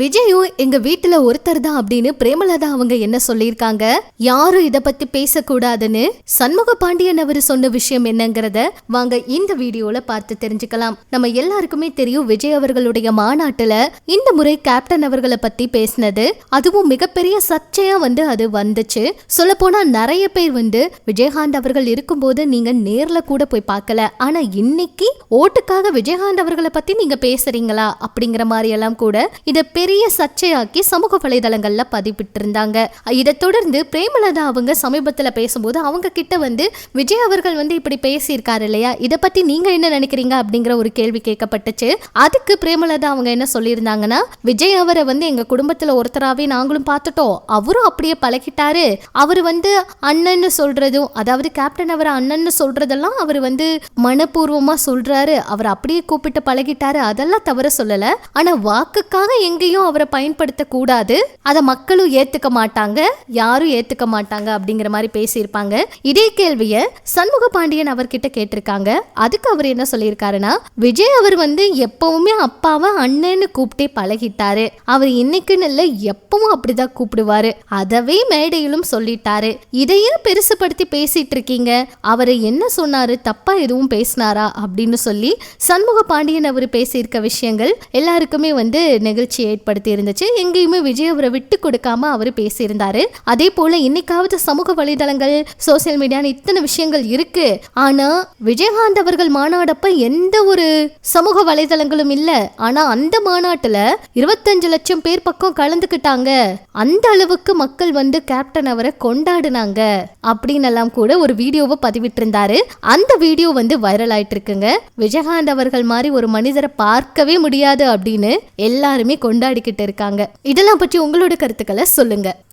விஜயும் எங்க வீட்டுல ஒருத்தர் தான் அப்படின்னு பிரேமலதா அவங்க என்ன சொல்லியிருக்காங்க? யாரும் இத பத்தி பேசக்கூடாதுன்னு சண்முக பாண்டியன் அவர் சொன்ன விஷயம் என்னங்கறத வாங்க இந்த வீடியோல பார்த்து தெரிஞ்சுக்கலாம். நம்ம எல்லாருக்குமே தெரியும் விஜய் அவர்களுடைய மாநாட்டுல இந்த முறை கேப்டன் அவர்களை பத்தி பேசினது. அதுவும் மிகப்பெரிய சர்ச்சையா வந்து அது வந்துச்சு. சொல்ல போனா நிறைய பேர் வந்து விஜயகாந்த் அவர்கள் இருக்கும்போது நீங்க நேர்ல கூட போய் பார்க்கல. ஆனா இன்னைக்கு ஓட்டுக்காக விஜயகாந்த் அவர்களை பத்தி நீங்க பேசுறீங்களா அப்படிங்கிற மாதிரி எல்லாம் கூட இதை பெரிய சர்ச்சையாக்கி சமூக வலைதளங்கள்ல பதிவிட்டு இருந்தாங்க இதை தொடர்ந்து பிரேமலதா அவங்க சமீபத்துல பேசும்போது அவங்க கிட்ட வந்து விஜய் அவர்கள் வந்து இப்படி பேசியிருக்காரு இல்லையா? இதை பத்தி நீங்க என்ன நினைக்கிறீங்க? அப்படிங்கிற ஒரு கேள்வி கேட்கப்பட்டுச்சு. அதுக்கு பிரேமலதா அவங்க என்ன சொல்லியிருந்தாங்கன்னா விஜய் அவரை வந்து எங்க குடும்பத்துல ஒருத்தராவே நாங்களும் பார்த்துட்டோம். அவரும் அப்படியே பழகிட்டாரு. அவர் வந்து அண்ணன்னு சொல்றதும் அதாவது கேப்டன் அவர் அண்ணன்னு சொல்றதெல்லாம் அவர் வந்து மனப்பூர்வமா சொல்றாரு. அவர் அப்படியே கூப்பிட்டு பழகிட்டாரு. அதெல்லாம் தவற சொல்லல. ஆனா வாக்குக்காக எங்கேயும் அவரை பயன்படுத்தக்கூடாது. அதை மக்களும் ஏத்துக்க மாட்டாங்க. யாரும் ஏத்துக்க மாட்டாங்க அப்படிங்கிற மாதிரி பேசியிருப்பாங்க. இதே கேள்வியை சண்முக பாண்டியன் அவர்கிட்ட கேட்டிருக்காங்க. அதுக்கு அவர் என்ன சொல்லியிருக்காருன்னா விஜய் அவர் வந்து எப்பவுமே அப்பாவை அண்ணன்னு கூப்பிட்டே பழகிட்டாரு. அவர் இன்னைக்குன்னு இல்லை எப்பவும் அப்படிதான் கூப்பிடுவாரு. அதவே மேடையிலும் சொல்லிட்டாரு. இதையும் பெருசுபடுத்தி பேசிட்டு இருக்கீங்க அவரை என்ன சொன்னாரு? தப்பா எதுவும் பேசினாரா? அப்படின்னு சொல்லி சண்முக பாண்டியன் அவர் பேசியிருக்க விஷயங்கள் எல்லாருக்குமே வந்து நெகிழ்ச்சி ஏற்படுத்தி இருந்துச்சு. எங்கேயுமே விஜய் அவரை விட்டு கொடுக்காம அவர் பேசியிருந்தாரு. அதே போல இன்னைக்காவது சமூக வலைதளங்கள் சோசியல் மீடியான்னு இத்தனை விஷயங்கள் இருக்கு. ஆனா விஜயகாந்த் அவர்கள் மாநாடப்ப எந்த ஒரு சமூக வலைதளங்களும் இல்ல. ஆனா அந்த மாநாட்டுல இருபத்தஞ்சு லட்சம் பேர் பக்கம் கலந்துக்கிட்டாங்க. அந்த அளவுக்கு மக்கள் வந்து கேப்டன் அவரை கொண்டாடுனாங்க. அப்படின்னு எல்லாம் கூட ஒரு வீடியோவை பதிவிட்டிருந்தாரு. அந்த வீடியோ வந்து வைரல் ஆயிட்டு இருக்குங்க விஜயகாந்த் அவர்கள் மாதிரி ஒரு மனிதரை பார்க்கவே முடியாது அப்படின்னு எல்லாருமே கொண்டாடிக்கிட்டு இருக்காங்க. இதெல்லாம் பற்றி உங்களோட கருத்துக்களை சொல்லுங்க.